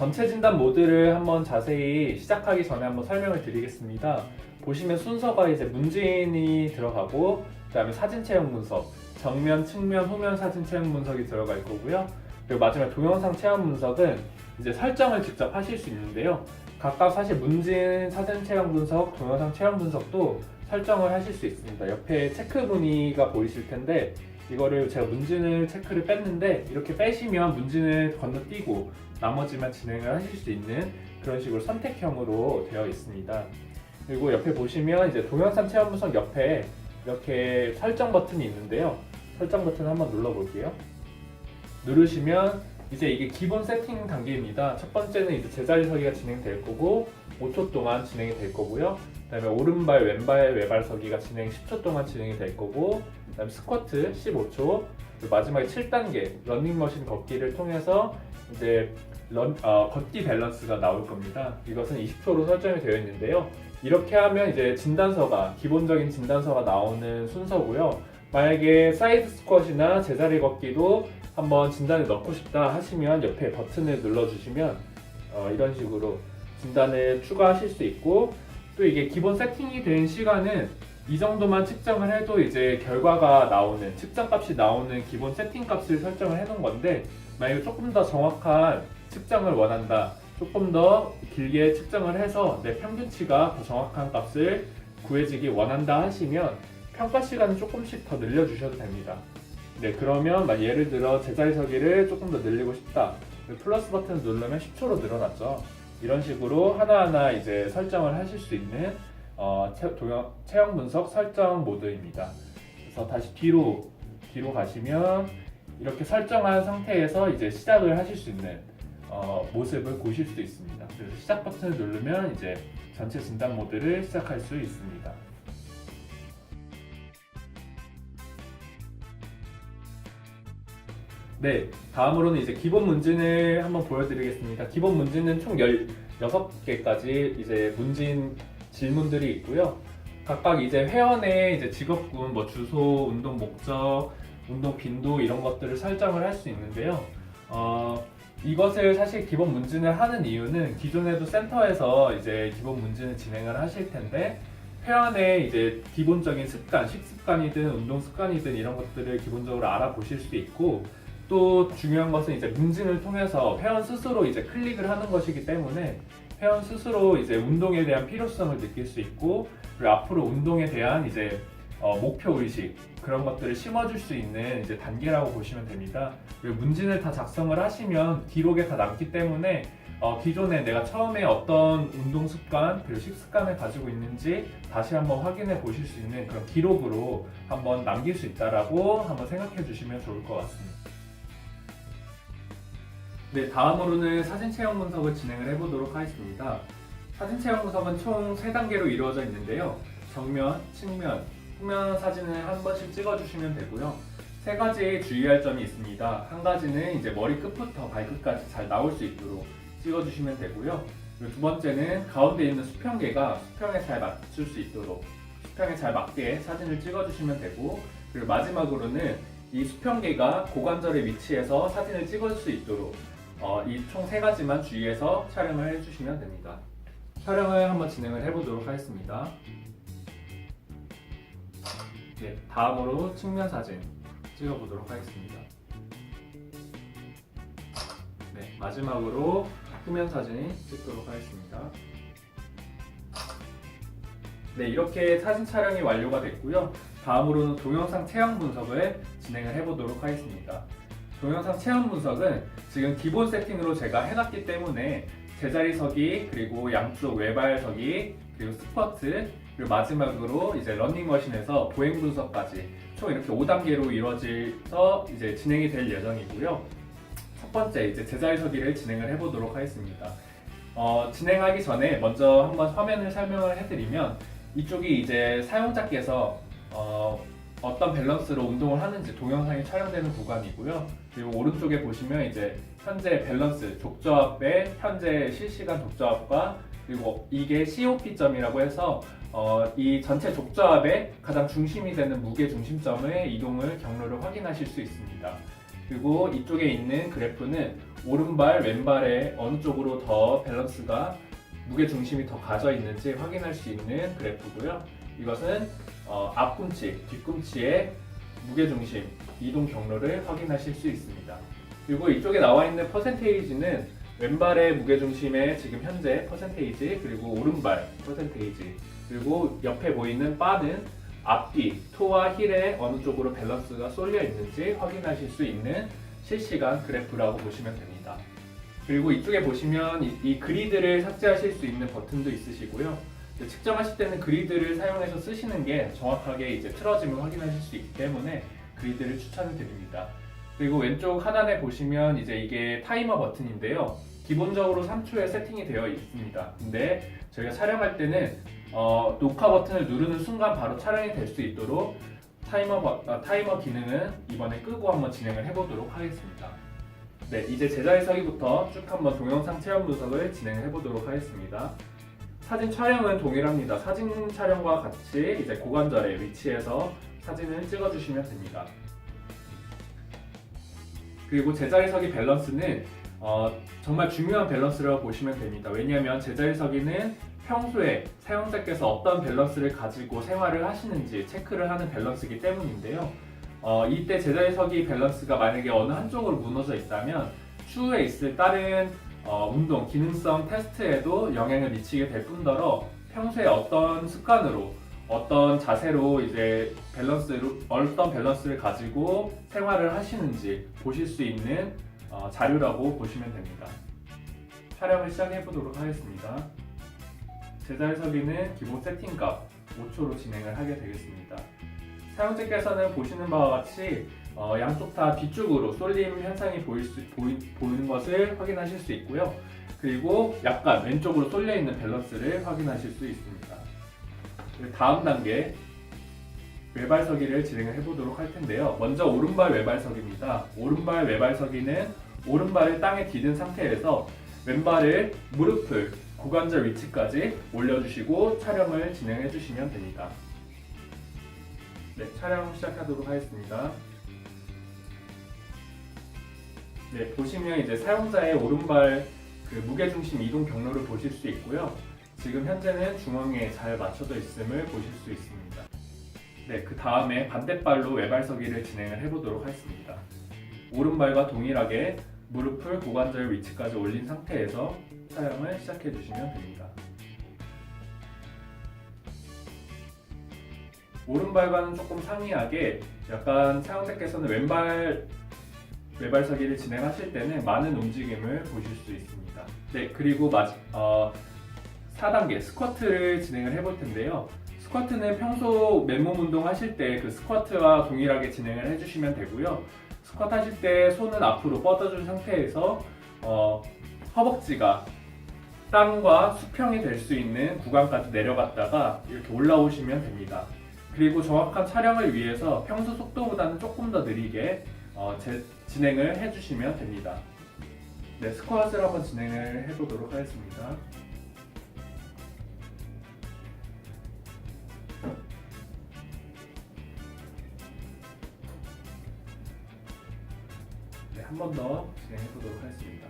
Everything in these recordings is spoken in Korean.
전체 진단 모드를 한번 자세히 시작하기 전에 한번 설명을 드리겠습니다. 보시면 순서가 이제 문진이 들어가고 그다음에 사진 체형 분석, 정면, 측면, 후면 사진 체형 분석이 들어갈 거고요. 그리고 마지막 동영상 체험 분석은 이제 설정을 직접 하실 수 있는데요. 각각 사실 문진 사진 체형 분석, 동영상 체험 분석도 설정을 하실 수 있습니다. 옆에 체크 무늬가 보이실 텐데 이거를 제가 문진을 체크를 뺐는데 이렇게 빼시면 문진을 건너뛰고 나머지만 진행을 하실 수 있는 그런 식으로 선택형으로 되어 있습니다. 그리고 옆에 보시면 이제 동영상 체험 분석 옆에 이렇게 설정 버튼이 있는데요. 설정 버튼 한번 눌러볼게요. 누르시면 이제 이게 기본 세팅 단계입니다. 첫 번째는 이제 제자리 서기가 진행될 거고 5초 동안 진행이 될 거고요. 그다음에 오른발 왼발 외발 서기가 진행 10초 동안 진행이 될 거고 그다음에 스쿼트 15초 그리고 마지막에 7단계 러닝머신 걷기를 통해서 이제 런, 어, 걷기 밸런스가 나올 겁니다. 이것은 20초로 설정이 되어 있는데요. 이렇게 하면 이제 진단서가 기본적인 진단서가 나오는 순서고요. 만약에 사이드 스쿼트나 제자리 걷기도 한번 진단에 넣고 싶다 하시면 옆에 버튼을 눌러주시면 어, 이런 식으로 진단을 추가하실 수 있고 또 이게 기본 세팅이 된 시간은 이 정도만 측정을 해도 이제 결과가 나오는 측정 값이 나오는 기본 세팅 값을 설정을 해놓은 건데 만약에 조금 더 정확한 측정을 원한다 조금 더 길게 측정을 해서 내 평균치가 더 정확한 값을 구해지기 원한다 하시면 평가 시간을 조금씩 더 늘려주셔도 됩니다. 네, 그러면 막 예를 들어 제자리 서기를 조금 더 늘리고 싶다. 플러스 버튼을 누르면 10초로 늘어났죠. 이런 식으로 하나하나 이제 설정을 하실 수 있는 어, 체, 동영, 체형 분석 설정 모드입니다. 그래서 다시 뒤로 뒤로 가시면 이렇게 설정한 상태에서 이제 시작을 하실 수 있는 어, 모습을 보실 수 있습니다. 그래서 시작 버튼을 누르면 이제 전체 진단 모드를 시작할 수 있습니다. 네, 다음으로는 이제 기본 문진을 한번 보여드리겠습니다. 기본 문진은 총 16개까지 이제 문진 질문들이 있고요. 각각 이제 회원의 이제 직업군, 뭐 주소, 운동 목적, 운동 빈도 이런 것들을 설정을 할 수 있는데요. 어, 이것을 사실 기본 문진을 하는 이유는 기존에도 센터에서 이제 기본 문진을 진행을 하실 텐데 회원의 이제 기본적인 습관, 식습관이든 운동 습관이든 이런 것들을 기본적으로 알아보실 수 있고 또 중요한 것은 이제 문진을 통해서 회원 스스로 이제 클릭을 하는 것이기 때문에 회원 스스로 이제 운동에 대한 필요성을 느낄 수 있고 그리고 앞으로 운동에 대한 이제 어, 목표 의식 그런 것들을 심어줄 수 있는 이제 단계라고 보시면 됩니다. 그리고 문진을 다 작성을 하시면 기록에 다 남기 때문에 어, 기존에 내가 처음에 어떤 운동 습관 그리고 식습관을 가지고 있는지 다시 한번 확인해 보실 수 있는 그런 기록으로 한번 남길 수 있다라고 한번 생각해 주시면 좋을 것 같습니다. 네, 다음으로는 사진 체형 분석을 진행을 해보도록 하겠습니다. 사진 체형 분석은 총 3단계로 이루어져 있는데요. 정면, 측면, 후면 사진을 한 번씩 찍어주시면 되고요. 세 가지 주의할 점이 있습니다. 한 가지는 이제 머리 끝부터 발끝까지 잘 나올 수 있도록 찍어주시면 되고요. 그리고 두 번째는 가운데 있는 수평계가 수평에 잘 맞출 수 있도록 수평에 잘 맞게 사진을 찍어주시면 되고 그리고 마지막으로는 이 수평계가 고관절의 위치에서 사진을 찍을 수 있도록 어, 이 총 세 가지만 주의해서 촬영을 해주시면 됩니다. 촬영을 한번 진행을 해보도록 하겠습니다. 네, 다음으로 측면 사진 찍어보도록 하겠습니다. 네, 마지막으로 후면 사진 찍도록 하겠습니다. 네, 이렇게 사진 촬영이 완료가 됐고요. 다음으로는 동영상 체형 분석을 진행을 해보도록 하겠습니다. 동영상 체험 분석은 지금 기본 세팅으로 제가 해놨기 때문에 제자리 서기 그리고 양쪽 외발 서기 그리고 스쿼트 그리고 마지막으로 이제 러닝머신에서 보행 분석까지 총 이렇게 5단계로 이루어져서 이제 진행이 될 예정이고요. 첫 번째 이제 제자리 서기를 진행을 해보도록 하겠습니다. 어, 진행하기 전에 먼저 한번 화면을 설명을 해드리면 이쪽이 이제 사용자께서 어, 어떤 밸런스로 운동을 하는지 동영상이 촬영되는 구간이고요. 그리고 오른쪽에 보시면 이제 현재 밸런스 족저압의 현재 실시간 족저압과 그리고 이게 COP점이라고 해서 어, 이 전체 족저압의 가장 중심이 되는 무게 중심점의 이동을 경로를 확인하실 수 있습니다. 그리고 이쪽에 있는 그래프는 오른발, 왼발에 어느 쪽으로 더 밸런스가 무게 중심이 더 가져 있는지 확인할 수 있는 그래프고요. 이것은 어, 앞꿈치, 뒤꿈치의 무게 중심, 이동 경로를 확인하실 수 있습니다. 그리고 이쪽에 나와 있는 퍼센테이지는 왼발의 무게 중심의 지금 현재 퍼센테이지, 그리고 오른발 퍼센테이지, 그리고 옆에 보이는 바는 앞뒤, 토와 힐에 어느 쪽으로 밸런스가 쏠려 있는지 확인하실 수 있는 실시간 그래프라고 보시면 됩니다. 그리고 이쪽에 보시면 이, 이 그리드를 삭제하실 수 있는 버튼도 있으시고요. 측정하실 때는 그리드를 사용해서 쓰시는 게 정확하게 이제 틀어짐을 확인하실 수 있기 때문에 그리드를 추천을 드립니다. 그리고 왼쪽 하단에 보시면 이제 이게 타이머 버튼인데요. 기본적으로 3초에 세팅이 되어 있습니다. 근데 저희가 촬영할 때는 어, 녹화 버튼을 누르는 순간 바로 촬영이 될 수 있도록 타이머, 버- 아, 타이머 기능은 이번에 끄고 한번 진행을 해보도록 하겠습니다. 네, 이제 제자리 서기부터 쭉 한번 동영상 체험 분석을 진행을 해보도록 하겠습니다. 사진 촬영은 동일합니다. 사진 촬영과 같이 이제 고관절에 위치해서 사진을 찍어주시면 됩니다. 그리고 제자리 서기 밸런스는 어, 정말 중요한 밸런스라고 보시면 됩니다. 왜냐하면 제자리 서기는 평소에 사용자께서 어떤 밸런스를 가지고 생활을 하시는지 체크를 하는 밸런스이기 때문인데요. 어, 이때 제자리 서기 밸런스가 만약에 어느 한쪽으로 무너져 있다면 추후에 있을 다른 어, 운동, 기능성 테스트에도 영향을 미치게 될 뿐더러 평소에 어떤 습관으로 어떤 자세로 이제 밸런스로 어떤 밸런스를 가지고 생활을 하시는지 보실 수 있는 어, 자료라고 보시면 됩니다. 촬영을 시작해 보도록 하겠습니다. 제자리 서기는 기본 세팅값 5초로 진행을 하게 되겠습니다. 사용자께서는 보시는 바와 같이 어, 양쪽 다 뒤쪽으로 쏠림 현상이 보일 수, 보이, 보이는 것을 확인하실 수 있고요. 그리고 약간 왼쪽으로 쏠려 있는 밸런스를 확인하실 수 있습니다. 다음 단계 외발서기를 진행을 해보도록 할 텐데요. 먼저 오른발 외발서기입니다. 오른발 외발서기는 오른발을 땅에 디딘 상태에서 왼발을 무릎을 고관절 위치까지 올려주시고 촬영을 진행해 주시면 됩니다. 네, 촬영 시작하도록 하겠습니다. 네, 보시면 이제 사용자의 오른발 그 무게중심 이동 경로를 보실 수 있고요. 지금 현재는 중앙에 잘 맞춰져 있음을 보실 수 있습니다. 네, 그 다음에 반대발로 외발서기를 진행을 해보도록 하겠습니다. 오른발과 동일하게 무릎을 고관절 위치까지 올린 상태에서 촬영을 시작해 주시면 됩니다. 오른발과는 조금 상이하게 약간 사용자께서는 왼발 외발서기를 진행하실 때는 많은 움직임을 보실 수 있습니다. 네, 그리고 마, 어, 4단계 스쿼트를 진행을 해볼 텐데요. 스쿼트는 평소 맨몸 운동 하실 때 그 스쿼트와 동일하게 진행을 해주시면 되고요. 스쿼트 하실 때 손은 앞으로 뻗어준 상태에서 어, 허벅지가 땅과 수평이 될 수 있는 구간까지 내려갔다가 이렇게 올라오시면 됩니다. 그리고 정확한 촬영을 위해서 평소 속도보다는 조금 더 느리게 어, 제- 진행을 해주시면 됩니다. 네, 스쿼트를 한번 진행을 해보도록 하겠습니다. 네, 한 번 더 진행해 보도록 하겠습니다.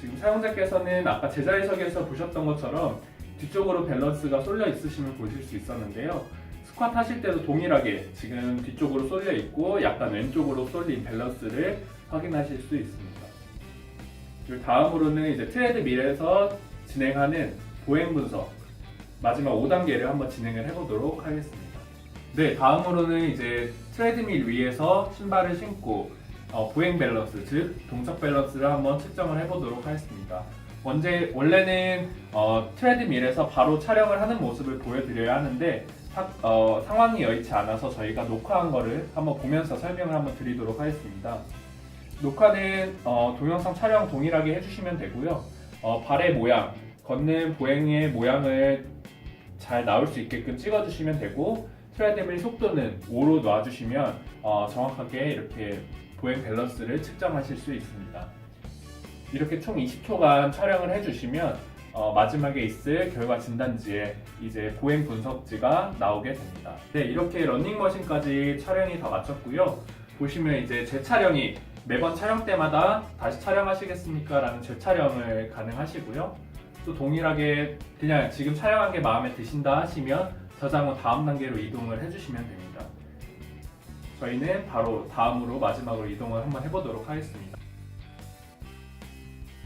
지금 사용자께서는 아까 제자리석에서 보셨던 것처럼 뒤쪽으로 밸런스가 쏠려 있으심을 보실 수 있었는데요. 스쿼트 하실 때도 동일하게 지금 뒤쪽으로 쏠려 있고 약간 왼쪽으로 쏠린 밸런스를 확인하실 수 있습니다. 그리고 다음으로는 이제 트레드 밀에서 진행하는 보행 분석 마지막 5단계를 한번 진행을 해보도록 하겠습니다. 네, 다음으로는 이제 트레드밀 위에서 신발을 신고 어, 보행 밸런스, 즉 동작 밸런스를 한번 측정을 해보도록 하겠습니다. 원제, 원래는 어, 트레드밀에서 바로 촬영을 하는 모습을 보여드려야 하는데 사- 어, 상황이 여의치 않아서 저희가 녹화한 거를 한번 보면서 설명을 한번 드리도록 하겠습니다. 녹화는 어, 동영상 촬영 동일하게 해주시면 되고요. 어, 발의 모양, 걷는 보행의 모양을 잘 나올 수 있게끔 찍어주시면 되고 트레드밀 속도는 5로 놔주시면 어, 정확하게 이렇게 보행 밸런스를 측정하실 수 있습니다. 이렇게 총 20초간 촬영을 해주시면 어, 마지막에 있을 결과 진단지에 이제 보행 분석지가 나오게 됩니다. 네, 이렇게 러닝머신까지 촬영이 다 마쳤고요. 보시면 이제 재촬영이 매번 촬영 때마다 다시 촬영하시겠습니까? 라는 재촬영을 가능하시고요. 또 동일하게 그냥 지금 촬영한 게 마음에 드신다 하시면 저장 후 다음 단계로 이동을 해주시면 됩니다. 저희는 바로 다음으로 마지막으로 이동을 한번 해보도록 하겠습니다.